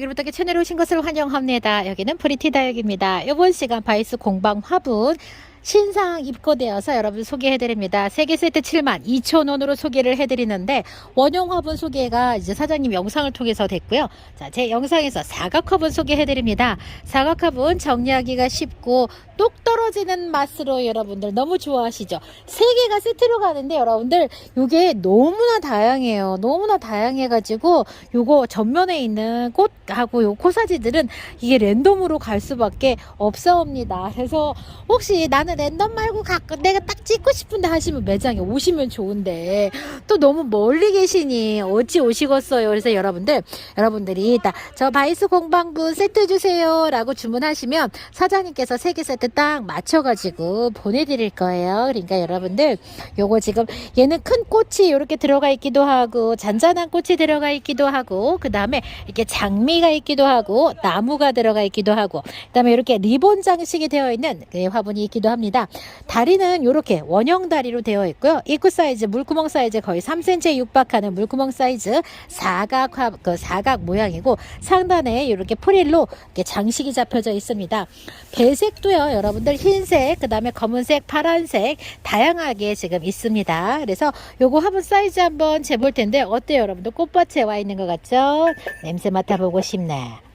다육이부터 채널에 오신 것을 환영합니다. 여기는 프리티 다육입니다. 이번 시간 바이스 공방 화분 신상 입고되어서 여러분 소개해드립니다. 세개 세트 7만 2천 원으로 소개를 해드리는데 원형 화분 소개가 이제 사장님 영상을 통해서 됐고요. 자, 제 영상에서 사각 화분 소개해드립니다. 사각 화분 정리하기가 쉽고 똑 떨어지는 맛으로 여러분들 너무 좋아하시죠? 세 개가 세트로 가는데 여러분들 이게 너무나 다양해요. 너무나 다양해가지고 요거 전면에 있는 꽃하고 요 코사지들은 이게 랜덤으로 갈 수밖에 없사옵니다. 그래서 혹시 나는 랜덤 말고 가끔 내가 딱 찍고 싶은데 하시면 매장에 오시면 좋은데 또 너무 멀리 계시니 어찌 오시겠어요. 그래서 여러분들 여러분들이 딱 저 바이스 공방분 세트 주세요라고 주문하시면 사장님께서 세 개 세트 딱 맞춰가지고 보내드릴 거예요. 그러니까 여러분들 요거 지금 얘는 큰 꽃이 이렇게 들어가 있기도 하고 잔잔한 꽃이 들어가 있기도 하고 그 다음에 이렇게 장미가 있기도 하고 나무가 들어가 있기도 하고 그 다음에 이렇게 리본 장식이 되어 있는 그 화분이 있기도 합니다. 다리는 이렇게 원형 다리로 되어 있고요. 입구 사이즈 물구멍 사이즈 거의 3cm에 육박하는 물구멍 사이즈 사각 화, 그 사각 모양이고 상단에 이렇게 프릴로 이렇게 장식이 잡혀져 있습니다. 배색도요, 여러분들 흰색, 그 다음에 검은색, 파란색 다양하게 지금 있습니다. 그래서 요거 화분 사이즈 한번 재볼 텐데 어때요, 여러분들? 꽃밭에 와 있는 것 같죠? 냄새 맡아보고 싶네.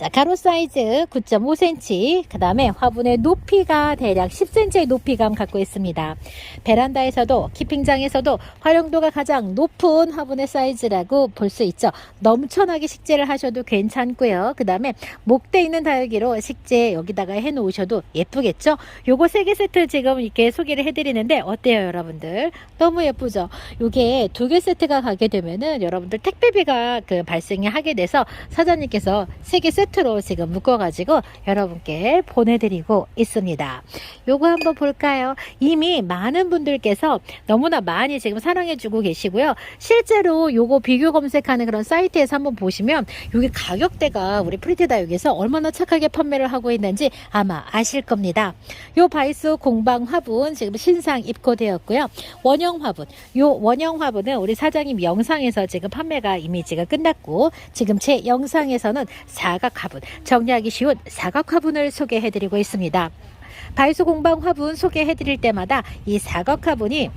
자, 가로 사이즈 9.5cm, 그 다음에 화분의 높이가 대략 10cm의 높이감 갖고 있습니다. 베란다에서도, 키핑장에서도 활용도가 가장 높은 화분의 사이즈라고 볼 수 있죠. 넘쳐나게 식재를 하셔도 괜찮고요. 그 다음에 목대 있는 다육이로 식재 여기다가 해 놓으셔도 예쁘겠죠? 요거 세 개 세트 지금 이렇게 소개를 해드리는데 어때요, 여러분들? 너무 예쁘죠? 요게 두 개 세트가 가게 되면은 여러분들 택배비가 그 발생이 하게 돼서 사장님께서 세 개 세트 로 지금 묶어가지고 여러분께 보내드리고 있습니다. 요거 한번 볼까요? 이미 많은 분들께서 너무나 많이 지금 사랑해주고 계시고요. 실제로 요거 비교 검색하는 그런 사이트에서 한번 보시면 요게 가격대가 우리 프리티다육에서 얼마나 착하게 판매를 하고 있는지 아마 아실 겁니다. 요 바이스 공방 화분 지금 신상 입고되었고요. 원형 화분. 요 원형 화분은 우리 사장님 영상에서 지금 판매가 이미 지가 끝났고 지금 제 영상에서는 사각 화분 정리하기 쉬운 사각 화분을 소개해드리고 있습니다. 바이스 공방 화분 소개해드릴 때마다 이 사각 화분이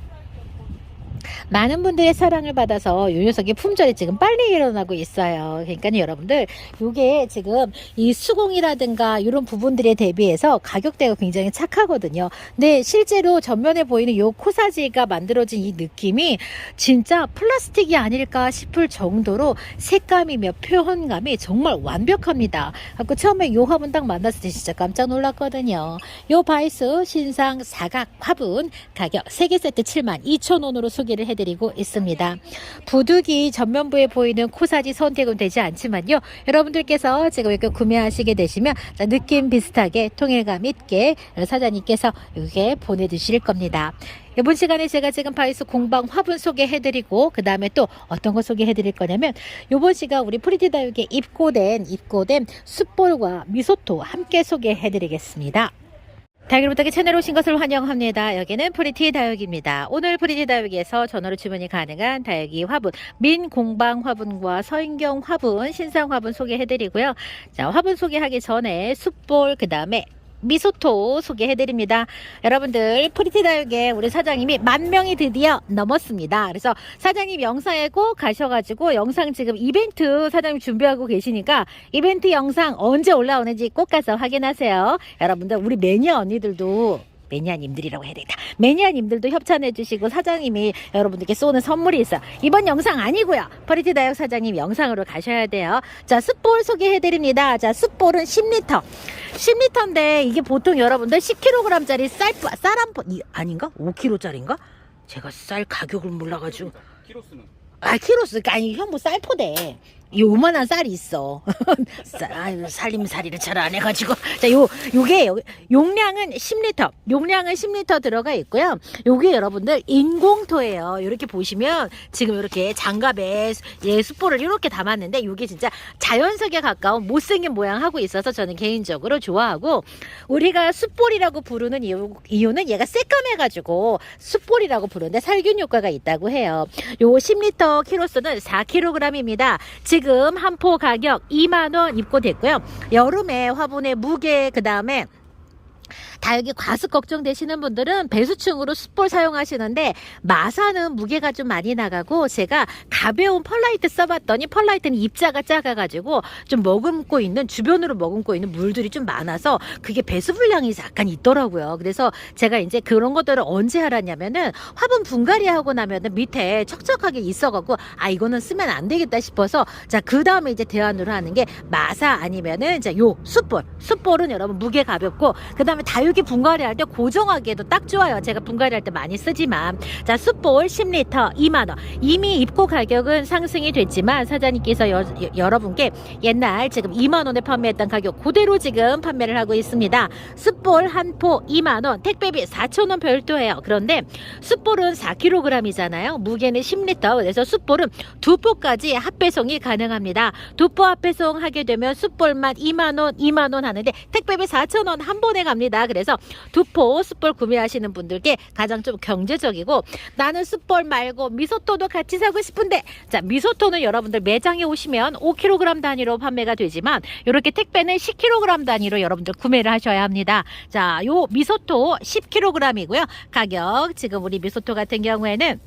많은 분들의 사랑을 받아서 요 녀석의 품절이 지금 빨리 일어나고 있어요. 그러니까 여러분들 요게 지금 이 수공이라든가 이런 부분들에 대비해서 가격대가 굉장히 착하거든요. 근데 실제로 전면에 보이는 요 코사지가 만들어진 이 느낌이 진짜 플라스틱이 아닐까 싶을 정도로 색감이며 표현감이 정말 완벽합니다. 그 처음에 요 화분 딱 만났을 때 진짜 깜짝 놀랐거든요. 요 바이스 신상 사각 화분 가격 3개 세트 72,000원으로 소개 를 해드리고 있습니다. 부득이 전면부에 보이는 코사지 선택은 되지 않지만요. 여러분들께서 지금 이렇게 구매하시게 되시면 자, 느낌 비슷하게 통일감 있게 사장님께서 이게 보내주실 겁니다. 이번 시간에 제가 지금 바이스 공방 화분 소개해드리고 그 다음에 또 어떤 거 소개해드릴 거냐면 이번 시간 우리 프리티다육에 입고된 입고된 숯볼과 미소토 함께 소개해드리겠습니다. 다육이부터 채널 오신 것을 환영합니다. 여기는 프리티 다육입니다. 오늘 프리티 다육에서 전화로 주문이 가능한 다육이 화분, 민 공방 화분과 서인경 화분, 신상 화분 소개해드리고요. 자, 화분 소개하기 전에 숯볼, 그 다음에 미소토 소개해드립니다. 여러분들 프리티 다육에 우리 사장님이 만 명이 드디어 넘었습니다. 그래서 사장님 영상에 꼭 가셔가지고 영상 지금 이벤트 사장님 준비하고 계시니까 이벤트 영상 언제 올라오는지 꼭 가서 확인하세요. 여러분들 우리 매니아 언니들도 매니아님들이라고 해야 되겠다. 매니아님들도 협찬해 주시고 사장님이 여러분들께 쏘는 선물이 있어. 이번 영상 아니고요. 퍼리티 다육 사장님 영상으로 가셔야 돼요. 자, 숯볼 소개해 드립니다. 자, 숯볼은 10리터. 10리터인데 이게 보통 여러분들 10kg짜리 쌀, 쌀 한 번, 아닌가? 5kg짜리인가? 제가 쌀 가격을 몰라가지고. 키로수는 아, 키로수. 아니, 형뭐 쌀포대. 요만한 쌀이 있어. 쌀, 아유, 살림살이를 잘 안 해가지고. 자, 요, 요게, 요- 용량은 10리터. 용량은 10리터 들어가 있고요. 요게 여러분들 인공토예요. 이렇게 보시면 지금 이렇게 장갑에 예, 숯볼을 이렇게 담았는데 요게 진짜 자연석에 가까운 못생긴 모양 하고 있어서 저는 개인적으로 좋아하고 우리가 숯볼이라고 부르는 이유, 이유는 얘가 새까매가지고 숯볼이라고 부르는데 살균 효과가 있다고 해요. 요 10리터 키로수는 4kg입니다. 지금 지금 한 포 가격 2만원 입고됐고요. 여름에 화분의 무게, 그 다음에 다육이 과습 걱정되시는 분들은 배수층으로 숯볼 사용하시는데 마사는 무게가 좀 많이 나가고 제가 가벼운 펄라이트 써봤더니 펄라이트는 입자가 작아가지고 좀 머금고 있는 주변으로 머금고 있는 물들이 좀 많아서 그게 배수 분량이 약간 있더라고요. 그래서 제가 이제 그런 것들을 언제 알았냐면은 화분 분갈이 하고 나면은 밑에 척척하게 있어갖고 아 이거는 쓰면 안 되겠다 싶어서 자그 다음에 이제 대안으로 하는 게 마사 아니면은 이제 요 숯볼 숯볼은 여러분 무게 가볍고 그 다음에 다육이 분갈이 할 때 고정하기에도 딱 좋아요. 제가 분갈이 할 때 많이 쓰지만 자 숯볼 10리터 2만 원 이미 입고 가격은 상승이 됐지만 사장님께서 여, 여- 여러분께 옛날 지금 2만 원에 판매했던 가격 그대로 지금 판매를 하고 있습니다. 숯볼 한 포 2만 원 택배비 4천 원 별도예요. 그런데 숯볼은 4kg이잖아요. 무게는 10리터. 그래서 숯볼은 두 포까지 합배송이 가능합니다. 두 포 합배송 하게 되면 숯볼만 2만 원, 2만 원 하는데 택배비 4천 원 한 번에 갑니다. 그래서 두포 숯볼 구매하시는 분들께 가장 좀 경제적이고 나는 숯볼 말고 미소토도 같이 사고 싶은데 자 미소토는 여러분들 매장에 오시면 5kg 단위로 판매가 되지만 이렇게 택배는 10kg 단위로 여러분들 구매를 하셔야 합니다. 자, 요 미소토 10kg이고요. 가격 지금 우리 미소토 같은 경우에는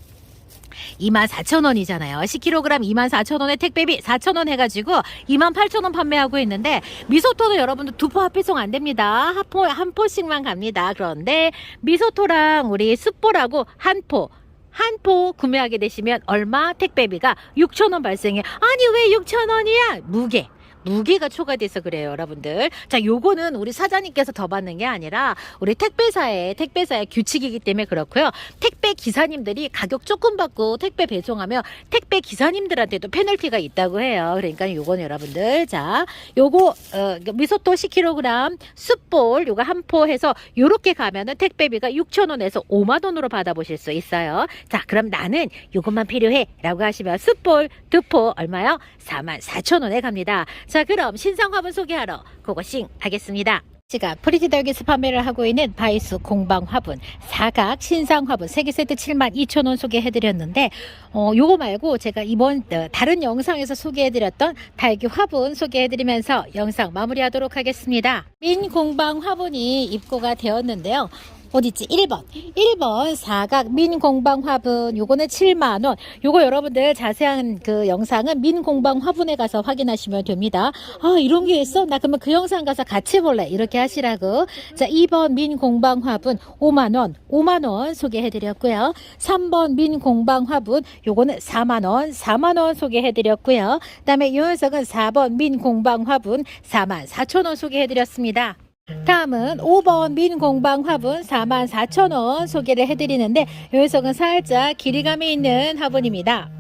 24,000원이잖아요. 10kg 24,000원에 택배비 4,000원 해가지고 28,000원 판매하고 있는데 미소토는 여러분들 두 포 합배송 안 됩니다. 한 포, 한 포씩만 갑니다. 그런데 미소토랑 우리 숯볼하고 한 포, 한포 구매하게 되시면 얼마 택배비가 6,000원 발생해. 아니 왜 6,000원이야? 무게. 무게가 초과돼서 그래요, 여러분들. 자, 요거는 우리 사장님께서 더 받는 게 아니라 우리 택배사의 택배사의 규칙이기 때문에 그렇고요. 택배 기사님들이 가격 조금 받고 택배 배송하면 택배 기사님들한테도 페널티가 있다고 해요. 그러니까 요거는 여러분들 자, 요거 어, 미소토 10kg 숯볼 요거 한 포 해서 요렇게 가면은 택배비가 6,000원에서 5만 원으로 받아보실 수 있어요. 자, 그럼 나는 요것만 필요해라고 하시면 숯볼 두 포 얼마요? 4만 4천 원에 갑니다. 자, 그럼 신상 화분 소개하러 고고싱 하겠습니다. 제가 프리티더기에서 판매를 하고 있는 바이스 공방 화분 사각 신상 화분 세개 세트 7만 2천 원 소개해드렸는데 어 요거 말고 제가 이번 어, 다른 영상에서 소개해드렸던 달기 화분 소개해드리면서 영상 마무리하도록 하겠습니다. 민 공방 화분이 입고가 되었는데요. 어디있지? 1번. 1번 사각 민공방 화분. 요거는 7만 원. 요거 여러분들 자세한 그 영상은 민공방 화분에 가서 확인하시면 됩니다. 아, 이런 게 있어? 나 그러면 그 영상 가서 같이 볼래. 이렇게 하시라고. 자, 2번 민공방 화분 5만 원. 5만 원 소개해 드렸고요. 3번 민공방 화분. 요거는 4만 원. 4만 원 소개해 드렸고요. 그 다음에 요 녀석은 4번 민공방 화분 4만 4천 원 소개해 드렸습니다. 다음은 5번 민공방 화분 44,000원 소개를 해드리는데 이 녀석은 살짝 길이감이 있는 화분입니다.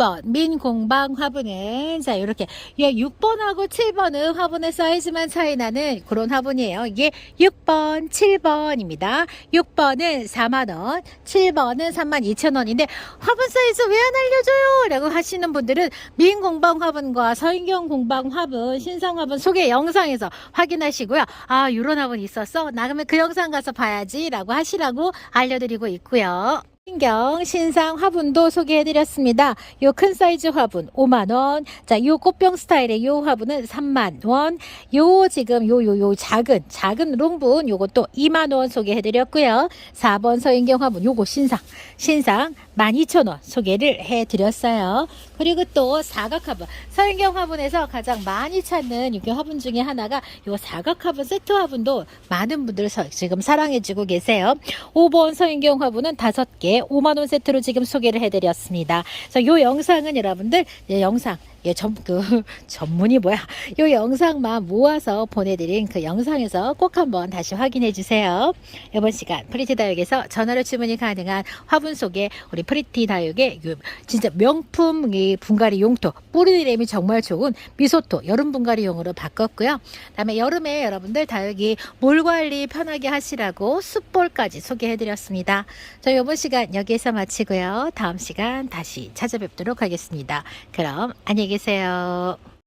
6번 민공방 화분은 자 이렇게 6번하고 7번은 화분의 사이즈만 차이 나는 그런 화분이에요. 이게 6번, 7번입니다. 6번은 4만원, 7번은 32,000원인데 화분 사이즈 왜 안 알려줘요? 라고 하시는 분들은 민공방 화분과 서인경 공방 화분, 신상 화분 소개 영상에서 확인하시고요. 아 이런 화분 있었어? 나 그러면 그 영상 가서 봐야지 라고 하시라고 알려드리고 있고요. 신경 신상 화분도 소개해드렸습니다. 요 큰 사이즈 화분 5만 원. 자, 요 꽃병 스타일의 요 화분은 3만 원. 요 지금 요 요 요 작은 작은 롱분 요것도 2만 원 소개해드렸고요. 4번 서인경 화분 요거 신상 신상 12,000원 소개를 해드렸어요. 그리고 또 사각 화분 서인경 화분에서 가장 많이 찾는 이게 화분 중에 하나가 요 사각 화분 세트 화분도 많은 분들 서- 지금 사랑해주고 계세요. 5번 서인경 화분은 5개 5만원 세트로 지금 소개를 해드렸습니다. 그래서 요 영상은 여러분들 예, 영상 예, 전, 그, 전문이 뭐야. 요 영상만 모아서 보내드린 그 영상에서 꼭 한번 다시 확인해 주세요. 이번 시간 프리티 다육에서 전화로 주문이 가능한 화분 속에 우리 프리티 다육의 요 진짜 명품 이 분갈이 용토 뿌리 내림이 정말 좋은 미소토 여름 분갈이용으로 바꿨고요. 그다음에 여름에 여러분들 다육이 물 관리 편하게 하시라고 숯볼까지 소개해 드렸습니다. 저 이번 시간 여기에서 마치고요. 다음 시간 다시 찾아뵙도록 하겠습니다. 그럼 안녕히 계세요.